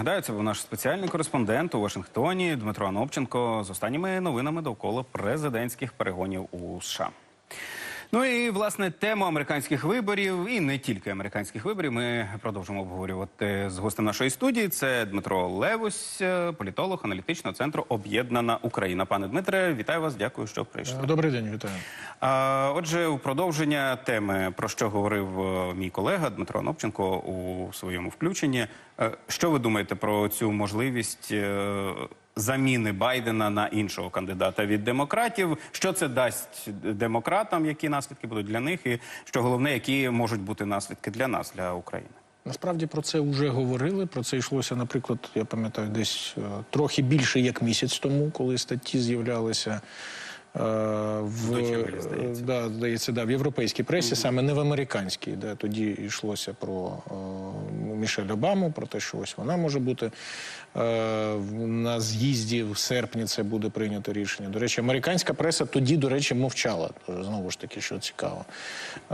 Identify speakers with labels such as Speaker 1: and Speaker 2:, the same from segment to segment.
Speaker 1: Нагадаю, це був наш спеціальний кореспондент у Вашингтоні Дмитро Анопченко з останніми новинами довкола президентських перегонів у США. Ну і власне тему американських виборів, і не тільки американських виборів. Ми продовжимо обговорювати з гостем нашої студії. Це Дмитро Левусь, е, політолог аналітичного центру Об'єднана Україна. Пане Дмитре, вітаю вас. Дякую, що прийшли.
Speaker 2: Добрий день, вітаю.
Speaker 1: А, Отже, у продовження теми, про що говорив е, мій колега Дмитро Анопченко у своєму включенні. Е, Що ви думаєте про цю можливість е, заміни Байдена на іншого кандидата від демократів? Що це дасть демократам? Які наслідки будуть для них? І що головне, які можуть бути наслідки для нас, для України?
Speaker 2: Насправді про це вже говорили. Про це йшлося, наприклад, я пам'ятаю, десь е, трохи більше як місяць тому, коли статті з'являлися. е, В,
Speaker 1: здається.
Speaker 2: да, здається, да, в європейській пресі, саме не в американській. Де тоді йшлося про е, Мішель Обаму, про те, що ось вона може бути е, на з'їзді в серпні. Це буде прийнято рішення. До речі, американська преса тоді, до речі, мовчала. Знову ж таки, що цікаво.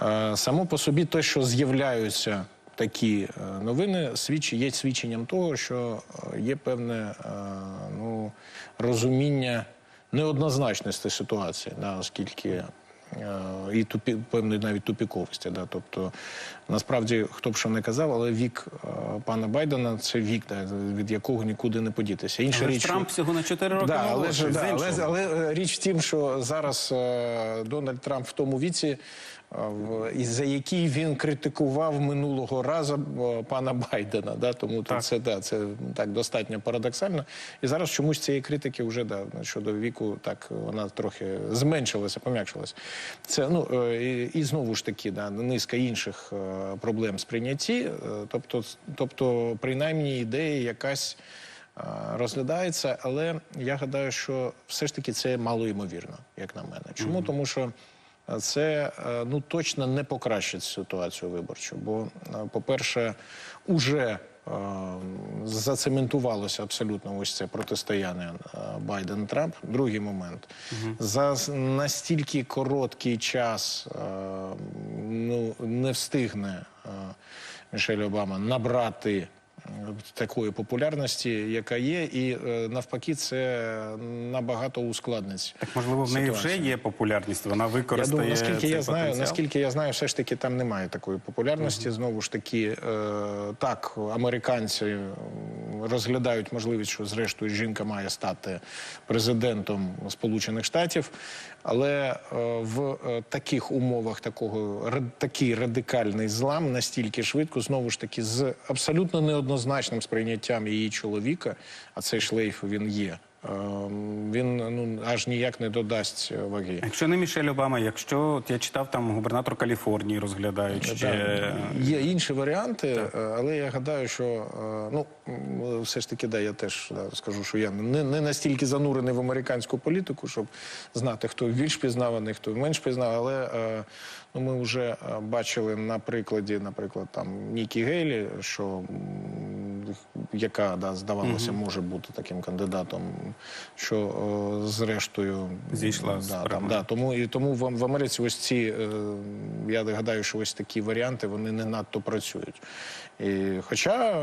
Speaker 2: Е, само по собі те, що з'являються такі е, новини свідчі, є свідченням того, що е, є певне ну, розуміння неоднозначності ситуації, да, оскільки і тупі, певної навіть тупіковості. Да, тобто, насправді, хто б що не казав, але вік е, пана Байдена це вік, да, від якого нікуди не подітися. Інша
Speaker 1: Але
Speaker 2: річ,
Speaker 1: Трамп всього на 4 роки
Speaker 2: Да, але, ж, да, але, але е, річ в тім, що зараз е, Дональд Трамп в тому віці, і за який він критикував минулого разу е, пана Байдена. Да, тому
Speaker 1: Так.
Speaker 2: це да, це так достатньо парадоксально. І зараз чомусь цієї критики вже да, щодо віку, так вона трохи зменшилася, пом'якшилася. Це ну е, і, і знову ж таки, да, низка інших е, проблем сприйнятті. Тобто, тобто, принаймні ідея якась розглядається, але я гадаю, що все ж таки це мало ймовірно, як на мене. Чому? Тому що це е, ну точно не покращить ситуацію виборчу. Бо, е, по-перше, уже е, зацементувалося абсолютно ось це протистояння е, Байден-Трамп. Другий момент за настільки короткий час ну не встигне Мішель Обама набрати такої популярності, яка є, і е, навпаки, це набагато ускладнить.
Speaker 1: Так, можливо, в неї вже є популярність, вона
Speaker 2: Я
Speaker 1: використає
Speaker 2: думаю, наскільки
Speaker 1: цей
Speaker 2: я знаю,
Speaker 1: потенціал?
Speaker 2: наскільки я знаю, все ж таки там немає такої популярності. Знову ж таки, е, так, американці розглядають можливість, що зрештою жінка має стати президентом Сполучених Штатів, але е, в е, таких умовах такого такий радикальний злам настільки швидко, знову ж таки, з абсолютно неоднозначним сприйняттям її чоловіка, а цей шлейф він є. Е, Він ну аж ніяк не додасть ваги.
Speaker 1: Якщо не Мішель Обама, якщо от я читав там губернатор Каліфорнії розглядають ще
Speaker 2: Є інші варіанти, е, але я гадаю, що е, ну все ж таки, да, я теж да, скажу, що я не, не настільки занурений в американську політику, щоб знати, хто більш пізнаваний, хто менш пізнаваний, але е, ну, ми вже бачили на прикладі, наприклад, там Нікі Гейлі, що яка да, здавалося, може бути таким кандидатом, що е, зрештою
Speaker 1: Зійшла
Speaker 2: да, там, да, тому і тому в, в Америці ось ці е, я гадаю, що ось такі варіанти вони не надто працюють. І, хоча,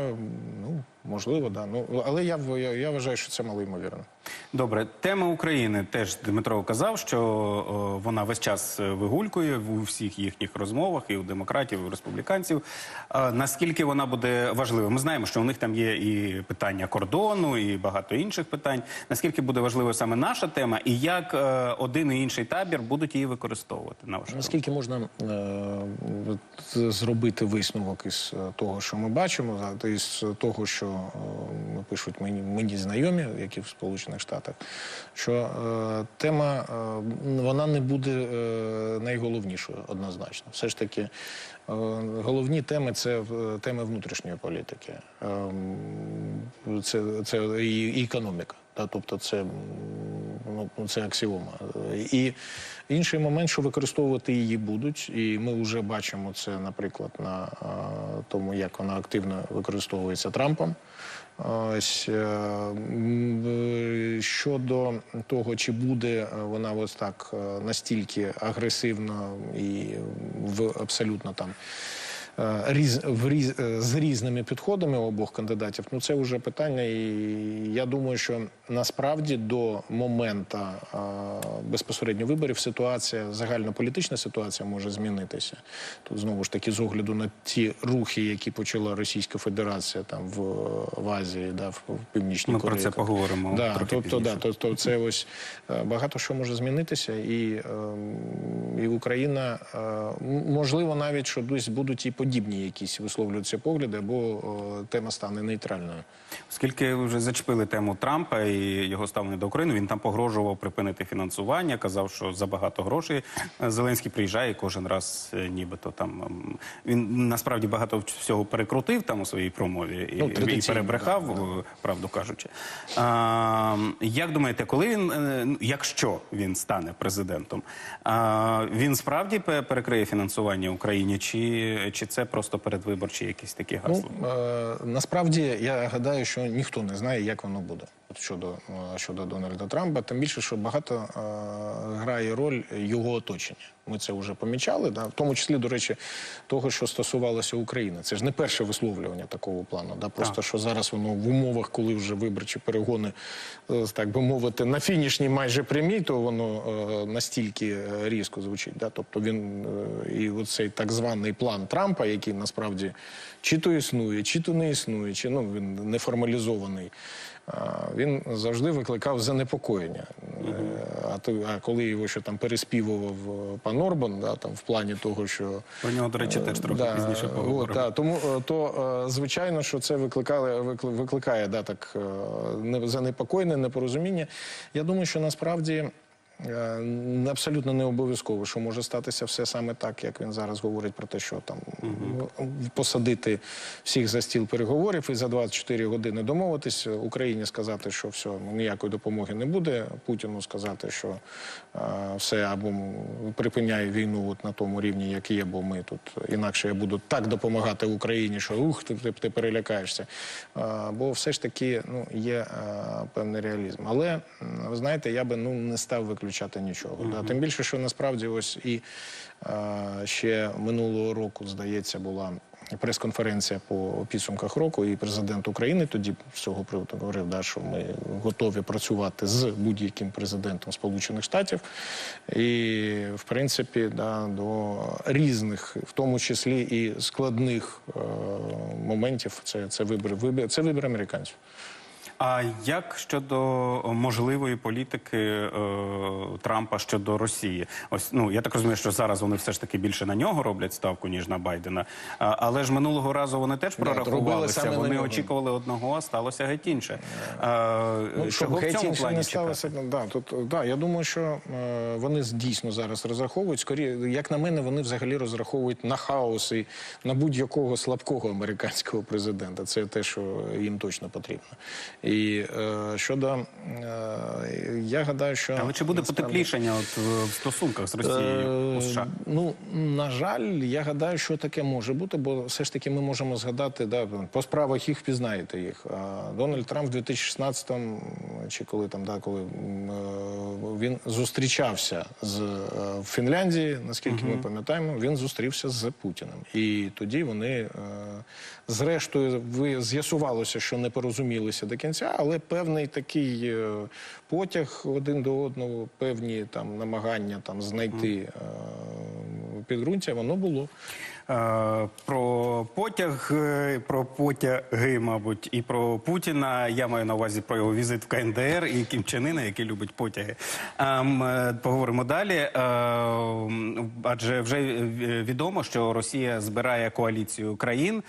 Speaker 2: ну можливо, да. Ну але я, я, я вважаю, що це мало ймовірно.
Speaker 1: Добре, тема України теж Дмитро казав, що о, вона весь час е, вигулькує у всіх їхніх розмовах, і у демократів, і у республіканців. А, наскільки вона буде важливою? Ми знаємо, що у них там є і питання кордону, і багато інших питань. Наскільки буде важливою саме наша тема, і як е, один і інший табір будуть її використовувати на вашу?
Speaker 2: Наскільки можна е, зробити висновок із е, того, що ми бачимо, із того, що е, пишуть мені, мені знайомі, які в Сполучених Штатах, що е, тема е, вона не буде е, найголовнішою однозначно. Все ж таки, головні теми це е, теми внутрішньої політики, Ем, це, це і економіка. Та, тобто це, ну, це аксіома. І інший момент, що використовувати її будуть, і ми вже бачимо це, наприклад, на тому, як вона активно використовується Трампом. Ось е, е, щодо того, чи буде вона ось так е, настільки агресивно і в абсолютно там е, різ, в різ, е, з різними підходами обох кандидатів. Ну це вже питання. І я думаю, що насправді до моменту е, безпосередньо виборів ситуація, загальнополітична ситуація може змінитися. Тут знову ж таки з огляду на ті рухи, які почала Російська Федерація там в, в Азії, да, в, в Північній
Speaker 1: Ми про
Speaker 2: Кореї.
Speaker 1: це поговоримо
Speaker 2: Да, тобто, да,
Speaker 1: пізніше.
Speaker 2: тобто це ось е, багато що може змінитися, і, ем, і Україна е, можливо навіть що десь будуть і подібні якісь висловлюються погляди, або е, тема стане нейтральною.
Speaker 1: Оскільки ви вже зачепили тему Трампа і його ставлення до України, він там погрожував припинити фінансування, казав, що забагато грошей е, Зеленський приїжджає і кожен раз, е, нібито там він насправді багато всього перекрутив там у своїй промові і,
Speaker 2: Ну,
Speaker 1: і перебрехав, е, правду кажучи. А, як думаєте, коли він, якщо він стане президентом, а, він справді перекриє фінансування Україні, чи, чи це просто передвиборчі якісь такі гасла?
Speaker 2: Ну, е, насправді я гадаю, що ніхто не знає, як воно буде от щодо, е, щодо Дональда Трампа. Тим більше, що багато е, грає роль його оточення. Ми це вже помічали, да? в тому числі, до речі, того, що стосувалося України. Це ж не перше висловлювання такого плану. Да? Просто що зараз воно в умовах, коли вже виборчі перегони, е, так би мовити, на фінішній майже прямій, то воно е, настільки е, різко звучить. Да? Тобто він і оцей так званий план Трампа, який насправді чи то існує, чи то не існує, чи ну він не формалізований. а, Він завжди викликав занепокоєння. Е, А то а коли його ще там переспівував е, пан Орбан, да, там в плані того, що
Speaker 1: Про нього, до речі, теж трохи
Speaker 2: Да,
Speaker 1: пізніше поговоримо.
Speaker 2: да, тому е, то е, звичайно, що це викликає, викли- викликає да, так, е, занепокоєння, непорозуміння. Я думаю, що насправді. Е, Абсолютно не обов'язково, що може статися все саме так, як він зараз говорить про те, що там ну, посадити всіх за стіл переговорів і за 24 години домовитись Україні сказати, що все ніякої допомоги не буде. Путіну сказати, що е, все або припиняє війну от на тому рівні, як є, бо ми тут інакше я буду так допомагати Україні, що ух, ти, ти, ти перелякаєшся. Е, бо все ж таки ну, є е, певний реалізм. Але ви знаєте, я би ну не став виключати нічого. Да? Тим більше, що насправді ось і е, ще минулого року, здається, була. Прес-конференція по підсумках року, і президент України тоді з цього приводу говорив, да, що ми готові працювати з будь-яким президентом Сполучених Штатів, і в принципі да, до різних, в тому числі і складних е, моментів, це, це вибір, вибір, це вибір американців.
Speaker 1: А як щодо можливої політики е, Трампа щодо Росії? Ось ну я так розумію, що зараз вони все ж таки більше на нього роблять ставку ніж на Байдена. А, але ж минулого разу вони теж прорахувалися.
Speaker 2: на
Speaker 1: Вони
Speaker 2: нього.
Speaker 1: очікували одного, а сталося геть інше. А,
Speaker 2: Ну, щоб
Speaker 1: чого в цьому плані
Speaker 2: не сталося. Да, тут, да, я думаю, що е, вони дійсно зараз розраховують. Скорі, як на мене, вони взагалі розраховують на хаос і на будь-якого слабкого американського президента. Це те, що їм точно потрібно. І е, щодо е, я гадаю, що
Speaker 1: Але чи буде
Speaker 2: насправді-
Speaker 1: потеплішання от в стосунках з Росією у США?
Speaker 2: Е, Ну на жаль, я гадаю, що таке може бути, бо все ж таки ми можемо згадати, да, по справах їх впізнаєте їх. А Дональд Трамп в 2016-му, чи коли там, да, коли е, він зустрічався з е, в Фінляндії, наскільки ми пам'ятаємо, він зустрівся з Путіним. І тоді вони е, зрештою ви з'ясувалося, що не порозумілися до кінця, але певний такий е, потяг один до одного, певні там намагання там знайти е, підґрунтя, воно було.
Speaker 1: Е, Про потяг, е, про потяги, мабуть, і про Путіна. Я маю на увазі про його візит в КНДР і Кім Чен Іна, який любить потяги. Ем, е, Поговоримо далі. Адже вже відомо, що Росія збирає коаліцію країн.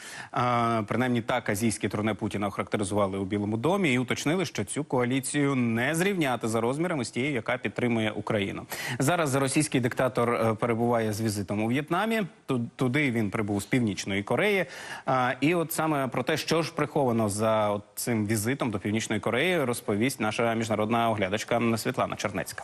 Speaker 1: Принаймні так азійські турне Путіна охарактеризували у Білому домі і уточнили, що цю коаліцію не зрівняти за розмірами з тією, яка підтримує Україну. Зараз російський диктатор перебуває з візитом у В'єтнамі. Ту- Туди він прибув з північної Кореї. А, І от саме про те, що ж приховано за цим візитом до північної Кореї, розповість наша міжнародна оглядачка Світлана Чернецька.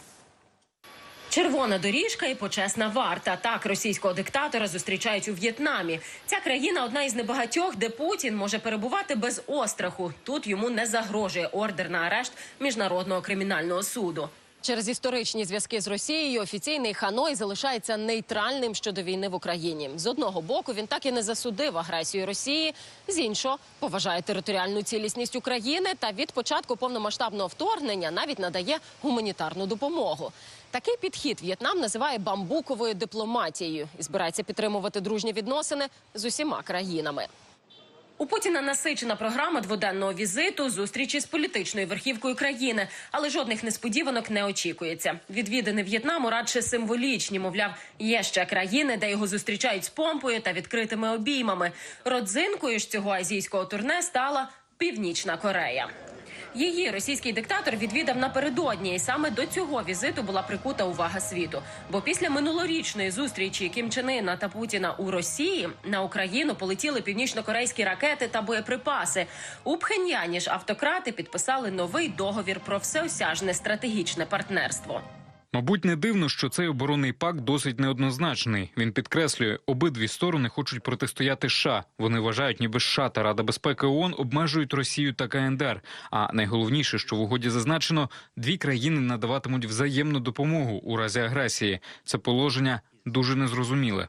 Speaker 3: Червона доріжка і почесна варта. Так російського диктатора зустрічають у В'єтнамі. Ця країна одна із небагатьох, де Путін може перебувати без остраху. Тут йому не загрожує ордер на арешт міжнародного кримінального суду. Через історичні зв'язки з Росією офіційний Ханой залишається нейтральним щодо війни в Україні. З одного боку він так і не засудив агресію Росії, з іншого поважає територіальну цілісність України та від початку повномасштабного вторгнення навіть надає гуманітарну допомогу. Такий підхід В'єтнам називає бамбуковою дипломатією і збирається підтримувати дружні відносини з усіма країнами. У Путіна насичена програма дводенного візиту, зустрічі з політичною верхівкою країни, але жодних несподіванок не очікується. Відвідини В'єтнаму радше символічні. Мовляв, є ще країни, де його зустрічають з помпою та відкритими обіймами. Родзинкою ж цього азійського турне стала Північна Корея. Її російський диктатор відвідав напередодні, і саме до цього візиту була прикута увага світу. Бо після минулорічної зустрічі Кім Чен Іна та Путіна у Росії на Україну полетіли північно-корейські ракети та боєприпаси. У Пхеньяні ж автократи підписали новий договір про всеосяжне стратегічне партнерство.
Speaker 4: Мабуть, не дивно, що цей оборонний пакт досить неоднозначний. Він підкреслює, обидві сторони хочуть протистояти США. Вони вважають, ніби США та Рада безпеки ООН обмежують Росію та КНДР. А найголовніше, що в угоді зазначено, дві країни надаватимуть взаємну допомогу у разі агресії. Це положення дуже незрозуміле.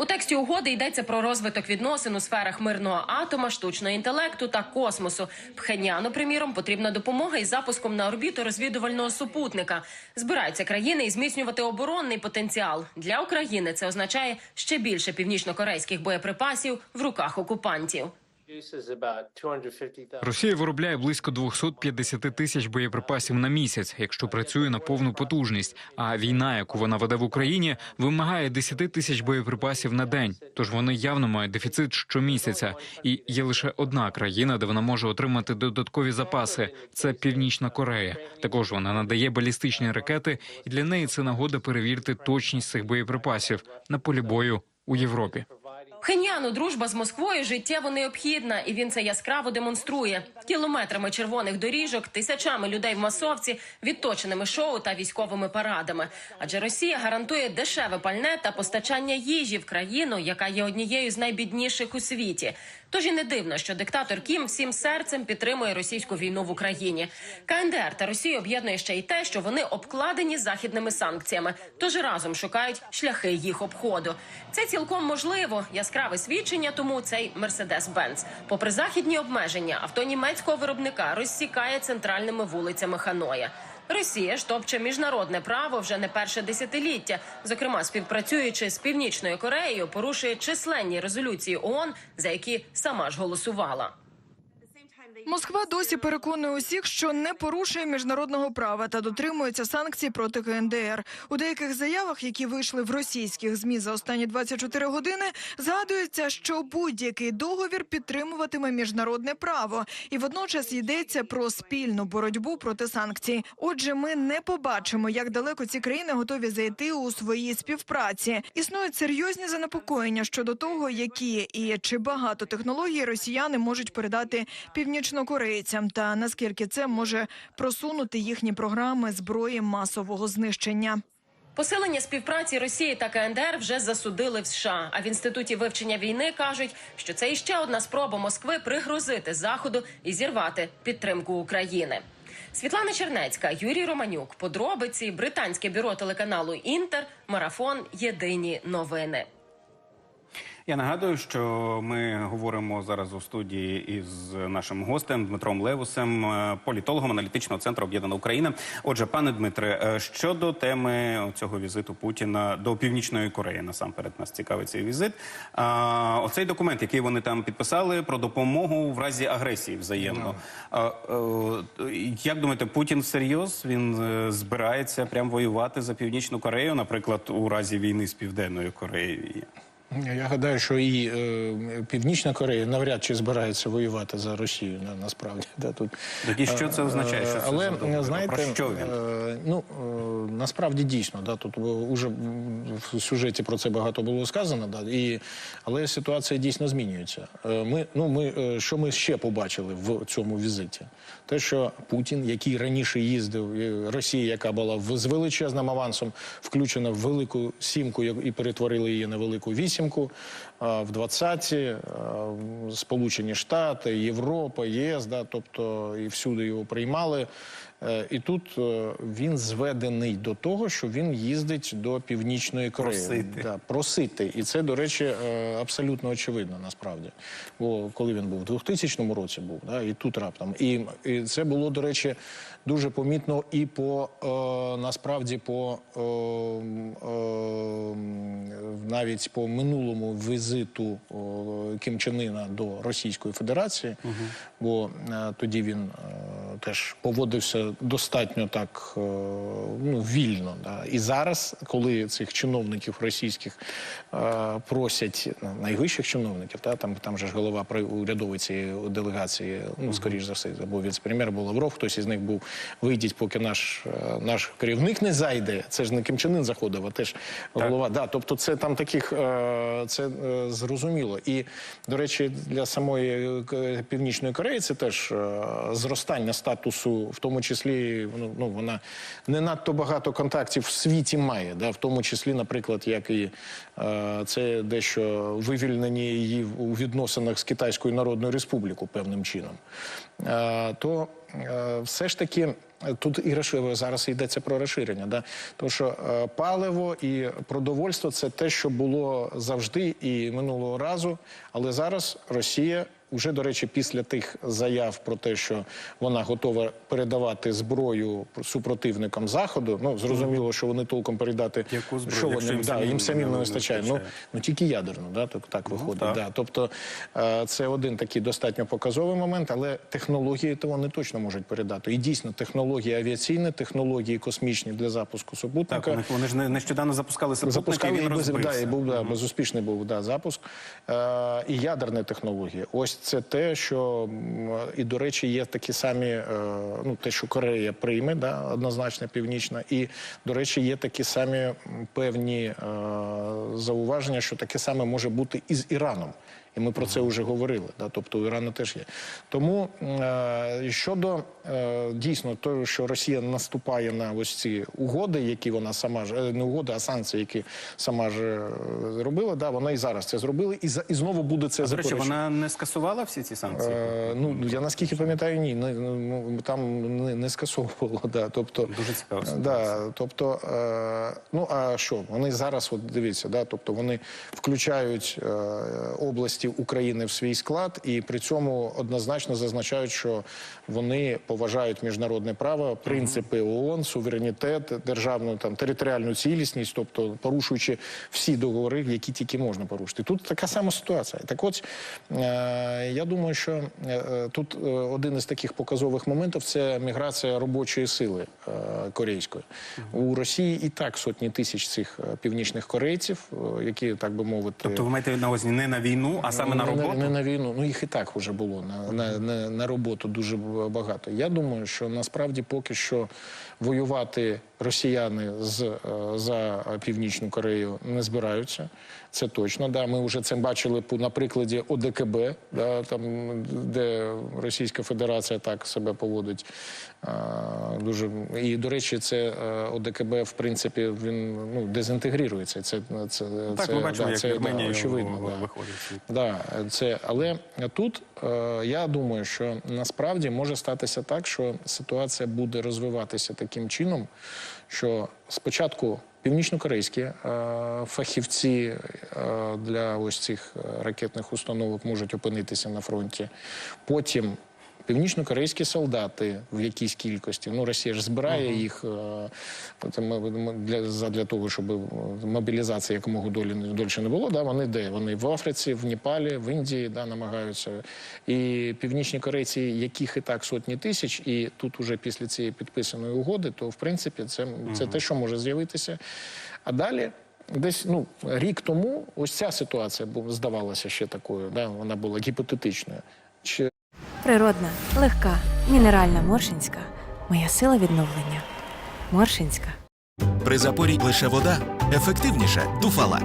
Speaker 3: У тексті угоди йдеться про розвиток відносин у сферах мирного атома, штучного інтелекту та космосу. Пхеняну, приміром, потрібна допомога із запуском на орбіту розвідувального супутника. Збираються країни і зміцнювати оборонний потенціал для України. Це означає ще більше північно-корейських боєприпасів в руках окупантів.
Speaker 5: Produces about 250,000.
Speaker 4: Росія виробляє близько 250 тисяч боєприпасів на місяць, якщо працює на повну потужність. А війна, яку вона веде в Україні, вимагає 10 тисяч боєприпасів на день. Тож вони явно мають дефіцит щомісяця. І є лише одна країна, де вона може отримати додаткові запаси. Це Північна Корея. Також вона надає балістичні ракети, і для неї це нагода перевірити точність цих боєприпасів на полі бою у Європі.
Speaker 3: Пхеньяну дружба з Москвою життєво необхідна, і він це яскраво демонструє кілометрами червоних доріжок, тисячами людей в масовці, відточеними шоу та військовими парадами. Адже Росія гарантує дешеве пальне та постачання їжі в країну, яка є однією з найбідніших у світі. Тож і не дивно, що диктатор Кім всім серцем підтримує російську війну в Україні. КНДР та Росію об'єднує ще й те, що вони обкладені західними санкціями, тож разом шукають шляхи їх обходу. Це цілком можливо. Яскраве свідчення тому цей Мерседес-Бенц. Попри західні обмеження, авто німецького виробника розсікає центральними вулицями Ханоя. Росія ж топче міжнародне право вже не перше десятиліття. Зокрема, співпрацюючи з північною Кореєю, порушує численні резолюції ООН, за які сама ж голосувала.
Speaker 6: Москва досі переконує усіх, що не порушує міжнародного права та дотримується санкцій проти КНДР. У деяких заявах, які вийшли в російських змі за останні 24 години, згадується, що будь-який договір підтримуватиме міжнародне право, і водночас йдеться про спільну боротьбу проти санкцій. Отже, ми не побачимо, як далеко ці країни готові зайти у своїй співпраці. Існують серйозні занепокоєння щодо того, які і чи багато технологій росіяни можуть передати північнокорейцям, та наскільки це може просунути їхні програми зброї масового знищення.
Speaker 3: Посилення співпраці Росії та КНДР вже засудили в США. А в інституті вивчення війни кажуть, що це іще одна спроба Москви пригрозити заходу і зірвати підтримку України. Світлана Чернецька, Юрій Романюк. Подробиці британське бюро телеканалу Інтер. Марафон. Єдині новини.
Speaker 1: Я нагадую, що ми говоримо зараз у студії із нашим гостем Дмитром Левусем, е, політологом аналітичного центру Об'єднана Україна. Отже, пане Дмитре, е, щодо теми цього візиту Путіна до Північної Кореї, насамперед нас цікавить цей візит. А, оцей документ, який вони там підписали про допомогу в разі агресії взаємно. А, е, як думаєте, Путін всерйоз він збирається прям воювати за Північну Корею, наприклад, у разі війни з Південною Кореєю?
Speaker 2: Я гадаю, що і е, Північна Корея навряд чи збирається воювати за Росію на, насправді. Да, тут.
Speaker 1: Тоді що це означає? Що це
Speaker 2: Але
Speaker 1: за договір?
Speaker 2: знаєте,
Speaker 1: Про що він?
Speaker 2: е, ну е, насправді дійсно, да, тут уже в сюжеті про це багато було сказано, да, і, але ситуація дійсно змінюється. Е, Ми, ну, ми, е, що ми ще побачили в цьому візиті? Те, що Путін, який раніше їздив, Росія, яка була в- з величезним авансом, включена в велику сімку і перетворили її на велику вісімку. в 20-ті, е, Сполучені Штати, Європа, ЄС, да, тобто і всюди його приймали. Е, І тут е, він зведений до того, що він їздить до Північної Кореї.
Speaker 1: Просити.
Speaker 2: Да, просити. І це, до речі, е, абсолютно очевидно насправді. Бо коли він був, в 2000 році був, да, і тут раптом. І, і це було, до речі, дуже помітно і по е, насправді по е, е, навіть по минулому візиту е, Кім Чен Ына до Російської Федерації, бо е, тоді він е, теж поводився достатньо так е, ну, вільно. Да. І зараз, коли цих чиновників російських е, просять ну, найвищих чиновників, та, там, там же ж голова урядової цієї делегації, ну, скоріш за все, або віце-прем'єр, або Лавров, хтось із них був, вийдіть, поки наш, е, наш керівник не зайде. Це ж не Ким Чен Ын заходив, а теж голова. Да, тобто це там таких, е, це е, зрозуміло. І, до речі, для самої Північної Кореї це теж е, зростання статусу, в тому числі, ну, ну, вона не надто багато контактів в світі має, да, в тому числі, наприклад, як і е, це дещо вивільнення її у відносинах з Китайською Народною Республікою певним чином. Е, то е, все ж таки. Тут і розширення, зараз йдеться про розширення, да? тому що е, паливо і продовольство це те, що було завжди і минулого разу. Але зараз Росія вже, до речі, після тих заяв про те, що вона готова передавати зброю супротивникам заходу. Ну зрозуміло, що вони толком передати
Speaker 1: Яку зброю,
Speaker 2: що
Speaker 1: якщо
Speaker 2: вони
Speaker 1: їм
Speaker 2: да,
Speaker 1: самим
Speaker 2: їм самим не
Speaker 1: не
Speaker 2: вистачає. Ну, ну тільки ядерну, да, так, так виходить.
Speaker 1: так.
Speaker 2: Да. Тобто е, це один такий достатньо показовий момент, але технології то вони точно можуть передати. І дійсно, технології авіаційні, технології космічні для запуску
Speaker 1: Так,
Speaker 2: супутника.
Speaker 1: вони, вони ж не- нещодавно запускали супутник,
Speaker 2: Запускали
Speaker 1: і він розбився.
Speaker 2: да, і був да, безуспішний був да, запуск. Е, і ядерні технології. Ось це те, що і до речі, є такі самі, е, ну те, що Корея прийме, да, однозначно північна, і до речі, є такі самі певні е, зауваження, що таке саме може бути і з Іраном. І ми про це вже говорили. Да? Тобто у Ірану теж є. Тому е, щодо е, дійсно того, що Росія наступає на ось ці угоди, які вона сама ж е, не угоди, а санкції, які сама ж е, зробила, да, вона і зараз це зробила, і і знову буде це заперечувати.
Speaker 1: вона не скасувала всі ці санкції?
Speaker 2: Е, ну я наскільки пам'ятаю, ні, не, ну, там не, не скасовувало. Да, тобто
Speaker 1: Дуже цікаво.
Speaker 2: Да, тобто, е, ну а що вони зараз, от дивіться, да, тобто вони включають е, області України в свій склад, і при цьому однозначно зазначають, що вони поважають міжнародне право, принципи ООН, суверенітет, державну там територіальну цілісність, тобто порушуючи всі договори, які тільки можна порушити. Тут така сама ситуація. Так, от е, я думаю, що е, тут е, один із таких показових моментів це міграція робочої сили корейської у Росії. І так сотні тисяч цих північних корейців, які так би мовити.
Speaker 1: Тобто ви маєте на увазі не на війну, а саме на
Speaker 2: Не
Speaker 1: роботу?
Speaker 2: Не, на війну. Ну їх і так вже було на, на, на, на роботу дуже багато. Я думаю, що насправді поки що воювати росіяни з е, за північну Корею не збираються. Це точно. Да, ми вже це бачили на прикладі ОДКБ, да, там де Російська Федерація так себе поводить. А, дуже і до речі, це е, ОДКБ, в принципі, він ну дезінтегрірується. Це це
Speaker 1: Так,
Speaker 2: це,
Speaker 1: ми бачимо,
Speaker 2: да,
Speaker 1: як
Speaker 2: це,
Speaker 1: Вірменія
Speaker 2: да, очевидно. Да.
Speaker 1: виходить.
Speaker 2: Да, це але тут е, я думаю, що насправді може статися так, що ситуація буде розвиватися таким чином, що спочатку північнокорейські е, фахівці е, для ось цих е, ракетних установок можуть опинитися на фронті. Потім Північно-корейські солдати в якійсь кількості. Ну, Росія ж збирає їх е, от ми- ми- для, того, щоб е, мобілізація якомога долі дольше не було. Да, вони де? Вони в Африці, в Непалі, в Індії да, намагаються. І північні корейці, яких і так сотні тисяч, і тут уже після цієї підписаної угоди, то в принципі це, це те, що може з'явитися. А далі. Десь ну рік тому ось ця ситуація здавалася ще такою. Да, вона була гіпотетичною. Чи
Speaker 7: Природна, легка, мінеральна Моршинська. Моя сила відновлення. Моршинська.
Speaker 8: При запорі лише вода ефективніше дуфалак,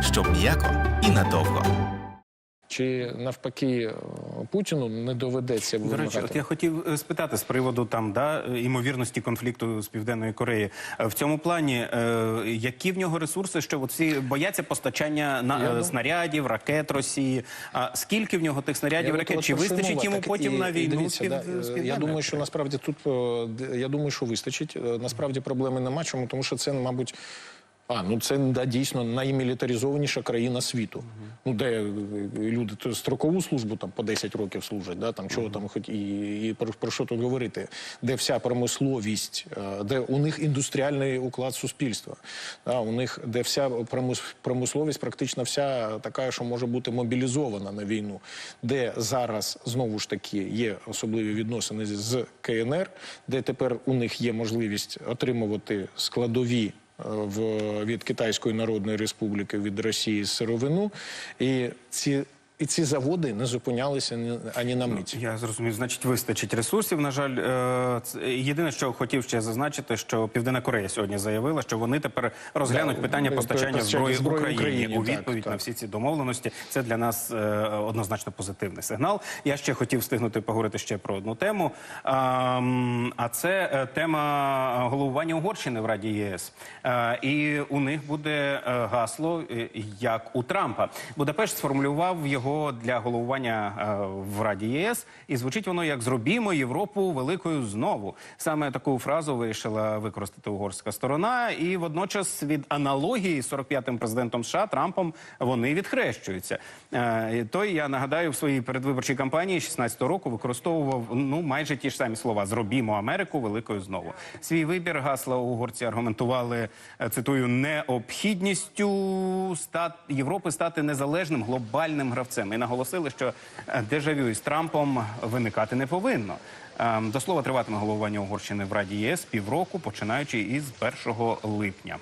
Speaker 8: щоб м'яко і надовго.
Speaker 2: Чи навпаки е, Путіну не доведеться
Speaker 1: До речі, от я хотів е, спитати з приводу там да імовірності конфлікту з південною Кореєю. Е, В цьому плані е, які в нього ресурси, що всі бояться постачання на
Speaker 2: Я
Speaker 1: снарядів, ракет Росії? А скільки в нього тих снарядів,
Speaker 2: Я
Speaker 1: ракет? Чи вистачить йому
Speaker 2: Так,
Speaker 1: потім
Speaker 2: і-
Speaker 1: на
Speaker 2: і
Speaker 1: війну?
Speaker 2: дивіться,
Speaker 1: з
Speaker 2: да,
Speaker 1: з
Speaker 2: Я думаю, що насправді тут я думаю, що вистачить. Насправді проблеми нема. Чому? Тому що це, мабуть. А, ну це да, дійсно наймілітаризованіша країна світу. Ну, де е, люди то строкову службу там по 10 років служать, да, там чого там хоч і, і про, про що тут говорити, де вся промисловість, е, де у них індустріальний уклад суспільства, да, у них де вся промис- промисловість практично вся така, що може бути мобілізована на війну, де зараз знову ж таки є особливі відносини з КНР, де тепер у них є можливість отримувати складові е, в, від Китайської Народної Республіки, від Росії сировину. І ці, і ці заводи не зупинялися ні, ані на мить.
Speaker 1: Я зрозумів, значить, вистачить ресурсів. На жаль, е, єдине, що хотів ще зазначити, що Південна Корея сьогодні заявила, що вони тепер розглянуть
Speaker 2: Да,
Speaker 1: питання
Speaker 2: е,
Speaker 1: постачання зброї
Speaker 2: зброї
Speaker 1: Україні,
Speaker 2: Україні,
Speaker 1: у відповідь
Speaker 2: так.
Speaker 1: на всі ці домовленості. Це для нас е, однозначно позитивний сигнал. Я ще хотів встигнути поговорити ще про одну тему. А, це тема головування Угорщини в Раді ЄС. І у них буде гасло як у Трампа. Будапешт сформулював його для головування е, в Раді ЄС, і звучить воно як зробімо Європу великою знову. Саме таку фразу вирішила використати угорська сторона, і водночас від аналогії з 45-м президентом США Трампом вони відхрещуються. Е, Той я нагадаю в своїй передвиборчій кампанії 16-го року використовував ну майже ті ж самі слова: зробімо Америку великою знову. Свій вибір гасла угорці аргументували е, цитую необхідністю стат Європи стати незалежним глобальним гравцем і наголосили, що е, дежавю із Трампом виникати не повинно. Е, До слова триватиме головування Угорщини в Раді ЄС півроку, починаючи із 1 липня.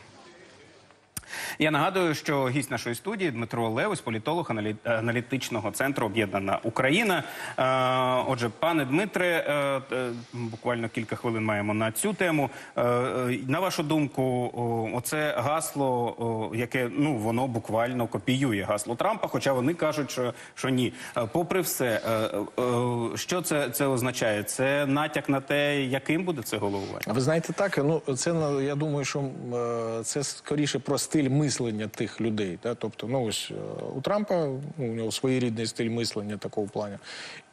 Speaker 1: Я нагадую, що гість нашої студії Дмитро Левось, політолог аналі- аналітичного центру Об'єднана Україна. Е, Отже, пане Дмитре, е, е, буквально кілька хвилин маємо на цю тему. Е, е, На вашу думку, оце гасло, яке ну воно буквально копіює гасло Трампа, хоча вони кажуть, що, що ні. Е, Попри все, е, е, що це, це означає? Це натяк на те, яким буде це головування?
Speaker 2: Ви знаєте, так ну це я думаю, що е, це скоріше про стиль мислення тих людей. Да? Тобто, ну ось е, у Трампа ну, у нього своєрідний стиль мислення такого плану.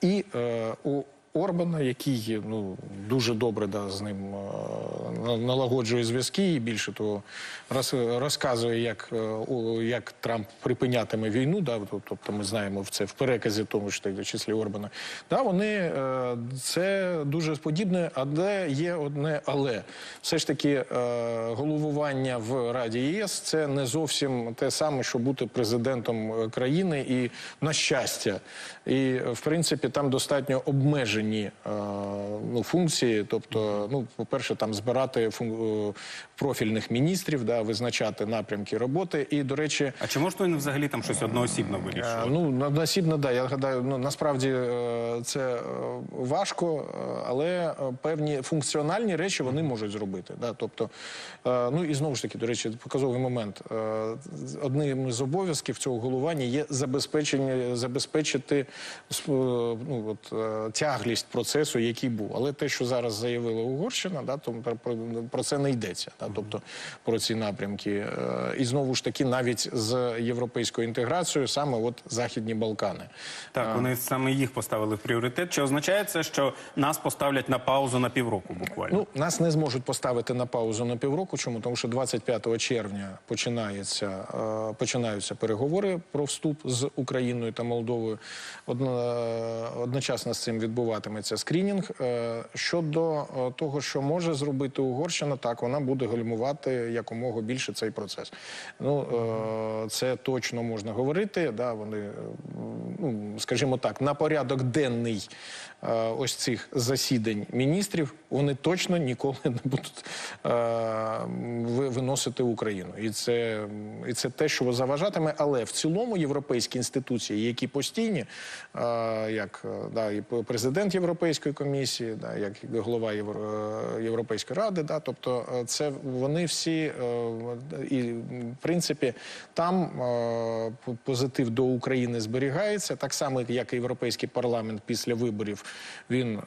Speaker 2: І е, у Орбана, який ну дуже добре да, з ним е, налагоджує зв'язки, і більше того роз, розказує, як, е, як Трамп припинятиме війну. Да, тобто ми знаємо це в переказі, тому що в числі Орбана. Да, вони е, це дуже подібне, але є одне але. Все ж таки, головування в Раді ЄС це не зовсім те саме, що бути президентом країни, і на щастя. І в принципі там достатньо обмежені е, ну, функції. Тобто, ну, по-перше, там збирати е, профільних міністрів, да, визначати напрямки роботи. І, до речі,
Speaker 1: А чи можна він взагалі там щось одноосібно
Speaker 2: Е,
Speaker 1: вирішувати?
Speaker 2: Ну одноосібно, да. Я гадаю, ну насправді е, це е, важко, е, але е, певні функціональні речі вони можуть зробити. Да? Тобто, е, ну і знову ж таки, до речі, показовий момент. Е, Одним з обов'язків цього головування є забезпечення забезпечити ну, от, е, тяглість процесу, який був. Але те, що зараз заявила Угорщина, да, то про, це не йдеться. Да? Тобто про ці напрямки. Е, І знову ж таки, навіть з європейською інтеграцією, саме от Західні Балкани.
Speaker 1: Так, вони саме їх поставили в пріоритет. Чи означає це, що нас поставлять на паузу на півроку буквально?
Speaker 2: Ну, нас не зможуть поставити на паузу на півроку. Чому? Тому що 25 червня починається, е, починаються переговори про вступ з Україною та Молдовою. Одно, одночасно з цим відбуватиметься скрінінг. Е, щодо е, того, що може зробити Угорщина, так вона буде гальмувати якомога більше цей процес. Ну, е, це точно можна говорити. Да, вони, ну, скажімо так, на порядок денний ось цих засідань міністрів, вони точно ніколи не будуть е, ви- виносити Україну. І це, і це те, що заважатиме. Але в цілому європейські інституції, які постійні, е, як е, да, і президент Європейської комісії, да, як голова Євро- е, Європейської ради, да, тобто е, це вони всі е, і в принципі там е, позитив до України зберігається, так само як і Європейський парламент після виборів. Він,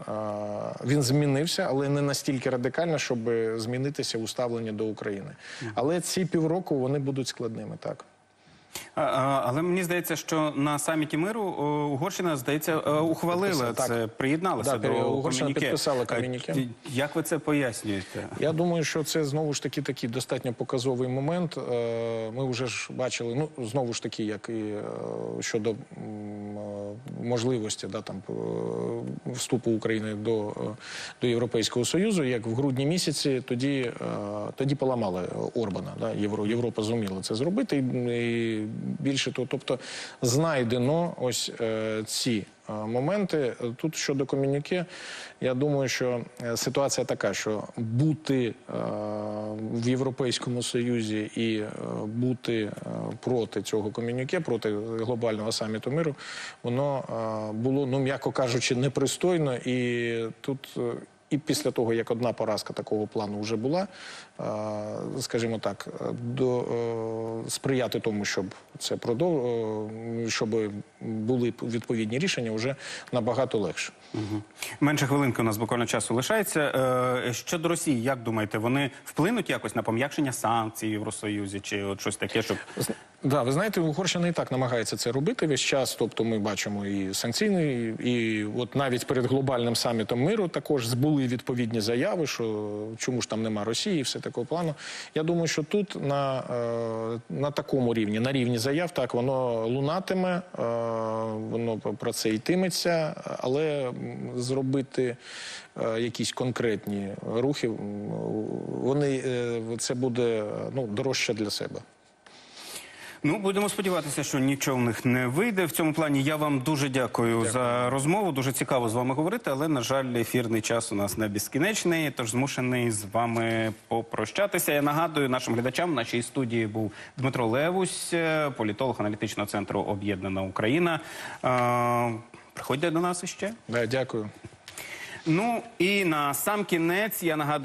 Speaker 2: він змінився, але не настільки радикально, щоб змінитися у ставленні до України. Але ці півроку вони будуть складними, так.
Speaker 1: Але мені здається, що на саміті миру Угорщина, здається, е, ухвалила
Speaker 2: Підписала,
Speaker 1: це,
Speaker 2: так.
Speaker 1: приєдналася
Speaker 2: Да,
Speaker 1: до
Speaker 2: Угорщина
Speaker 1: комюніке.
Speaker 2: підписала
Speaker 1: Е,
Speaker 2: комюніке.
Speaker 1: Як ви це пояснюєте?
Speaker 2: Я думаю, що це знову ж таки такий достатньо показовий момент. Е, Ми вже ж бачили, ну знову ж таки, як і е, щодо можливості да, там, вступу України до, до Європейського Союзу, як в грудні місяці тоді, тоді поламали Орбана. Да, Євро, Європа зуміла це зробити. І більше того, тобто знайдено ось е, ці е, моменти. Тут щодо комюніке, я думаю, що е, ситуація така, що бути в Європейському Союзі і бути проти цього комюніке, проти глобального саміту миру, воно було, ну м'яко кажучи, непристойно. І тут. і після того, як одна поразка такого плану вже була, скажімо так, е, до, е, сприяти тому, щоб це продов... е, щоб були відповідні рішення, вже набагато легше.
Speaker 1: Мгм. Менше хвилинки у нас буквально часу лишається. Е, Щодо Росії, як думаєте, вони вплинуть якось на пом'якшення санкцій в Євросоюзі чи от щось таке, щоб
Speaker 2: Да, ви знаєте, Угорщина і так намагається це робити весь час. Тобто, ми бачимо і санкційний, і от навіть перед глобальним самітом миру також були відповідні заяви, що чому ж там нема Росії, і все такого плану. Я думаю, що тут на, е, на такому рівні, на рівні заяв, так воно лунатиме, е, воно про це йтиметься, але зробити е, якісь конкретні рухи, вони це буде ну дорожче для себе.
Speaker 1: Ну, будемо сподіватися, що нічого в них не вийде. В цьому плані я вам дуже дякую, за розмову. Дуже цікаво з вами говорити, але, на жаль, ефірний час у нас не безкінечний, тож змушений з вами попрощатися. Я нагадую нашим глядачам, в нашій студії був Дмитро Левусь, політолог аналітичного центру Об'єднана Україна. Приходьте до нас іще.
Speaker 2: Дякую.
Speaker 1: Ну і на сам кінець я нагадую.